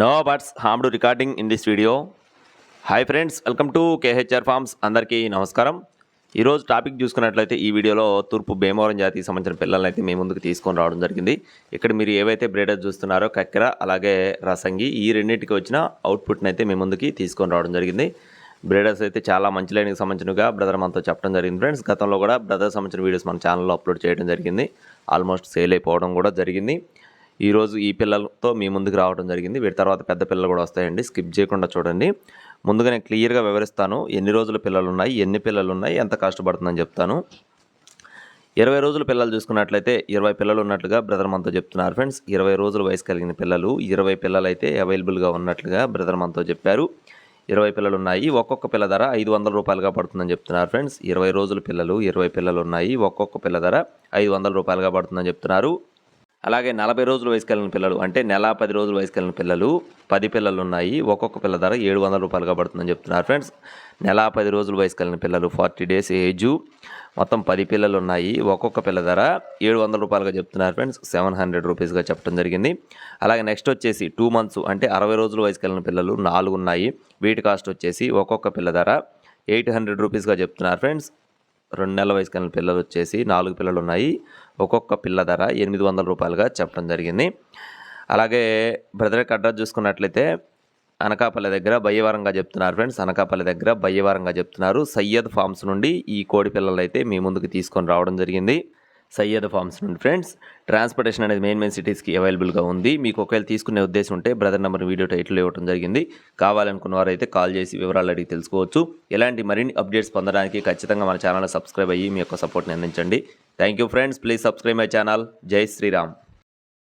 No birds harmed recording in this video. Hi friends welcome to KHR farms అందరికీ నమస్కారం. ఈరోజు topic చూసుకున్నట్లయితే ఈ వీడియోలో తూర్పు భీమవరం జాతికి సంబంధించిన పిల్లల్ని అయితే మీ ముందుకు తీసుకొని రావడం జరిగింది. ఇక్కడ మీరు ఏవైతే బ్రేడర్స్ చూస్తున్నారో కక్కెర అలాగే రసంగి ఈ రెండింటికి వచ్చిన అవుట్పుట్ని అయితే మీ ముందుకి తీసుకొని రావడం జరిగింది. బ్రేడర్స్ అయితే చాలా మంచి లైన్కి సంబంధించినగా బ్రదర్ మనతో చెప్పడం జరిగింది. ఫ్రెండ్స్ గతంలో కూడా బ్రదర్ సంబంధించిన వీడియోస్ మన ఛానల్లో అప్లోడ్ చేయడం జరిగింది. ఆల్మోస్ట్ సేల్ అయిపోవడం కూడా జరిగింది. ఈరోజు ఈ పిల్లలతో మీ ముందుకు రావడం జరిగింది. వీటి తర్వాత పెద్ద పిల్లలు కూడా వస్తాయండి. స్కిప్ చేయకుండా చూడండి. ముందుగా నేను క్లియర్గా వివరిస్తాను. ఎన్ని రోజుల పిల్లలు ఉన్నాయి ఎన్ని పిల్లలు ఉన్నాయి ఎంత కష్టపడుతుందని చెప్తాను. ఇరవై రోజుల పిల్లలు చూసుకున్నట్లయితే ఇరవై పిల్లలు ఉన్నట్లుగా బ్రదర్ మనతో చెప్తున్నారు ఫ్రెండ్స్. ఇరవై రోజుల వయసు కలిగిన పిల్లలు ఇరవై పిల్లలు అయితే అవైలబుల్గా ఉన్నట్లుగా బ్రదర్ మనతో చెప్పారు. ఇరవై పిల్లలు ఉన్నాయి ఒక్కొక్క పిల్ల ధర ఐదు వందల రూపాయలుగా పడుతుందని చెప్తున్నారు ఫ్రెండ్స్. ఇరవై రోజుల పిల్లలు ఇరవై పిల్లలు ఉన్నాయి ఒక్కొక్క పిల్ల ధర ఐదు వందల రూపాయలుగా పడుతుందని చెప్తున్నారు. అలాగే నలభై రోజులు వయసుకెళ్ళిన పిల్లలు అంటే నెల పది రోజులు వయసుకెళ్ళిన పిల్లలు పది పిల్లలు ఉన్నాయి ఒక్కొక్క పిల్ల ధర ఏడు వందల రూపాయలుగా పడుతుందని చెప్తున్నారు. ఫ్రెండ్స్ నెల పది రోజులు వయసుకెళ్ళిన పిల్లలు ఫార్టీ డేస్ ఏజు మొత్తం పది పిల్లలు ఉన్నాయి ఒక్కొక్క పిల్ల ధర ఏడు వందల రూపాయలుగా చెప్తున్నారు. ఫ్రెండ్స్ సెవెన్ హండ్రెడ్ రూపీస్గా చెప్పడం జరిగింది. అలాగే నెక్స్ట్ వచ్చేసి టూ మంత్స్ అంటే అరవై రోజులు వయసుకెళ్ళిన పిల్లలు నాలుగు ఉన్నాయి వీటి కాస్ట్ వచ్చేసి ఒక్కొక్క పిల్ల ధర ఎయిట్ హండ్రెడ్ రూపీస్గా చెప్తున్నారు. ఫ్రెండ్స్ రెండు నెలల వయసు కలిగిన పిల్లలు వచ్చేసి నాలుగు పిల్లలు ఉన్నాయి. ఒక్కొక్క పిల్ల ధర ఎనిమిది వందల రూపాయలుగా చెప్పడం జరిగింది. అలాగే బ్రదర్ అడ్రస్ చూసుకున్నట్లయితే అనకాపల్లి దగ్గర బయ్యవరంగా చెప్తున్నారు ఫ్రెండ్స్. అనకాపల్లి దగ్గర బయ్యవరంగా చెప్తున్నారు. సయ్యద్ ఫార్మ్స్ నుండి ఈ కోడి పిల్లలు అయితే మీ ముందుకు తీసుకొని రావడం జరిగింది. సయ్యద్ ఫార్మ్స్ నుండి ఫ్రెండ్స్. ట్రాన్స్పోర్టేషన్ అనేది మెయిన్ మెయిన్ సిటీస్కి అవైలబుల్గా ఉంది. మీకు ఒకవేళ తీసుకునే ఉద్దేశం ఉంటే బ్రదర్ నెంబర్ వీడియో టైటిల్ ఇవ్వడం జరిగింది. కావాలనుకున్న వారైతే కాల్ చేసి వివరాలు అడిగి తెలుసుకోవచ్చు. ఇలాంటి మరిన్ని అప్డేట్స్ పొందడానికి ఖచ్చితంగా మన ఛానల్ సబ్స్క్రైబ్ అయ్యి మీ యొక్క సపోర్ట్ని అందించండి. Thank you friends. Please subscribe my channel. Jai Shriram.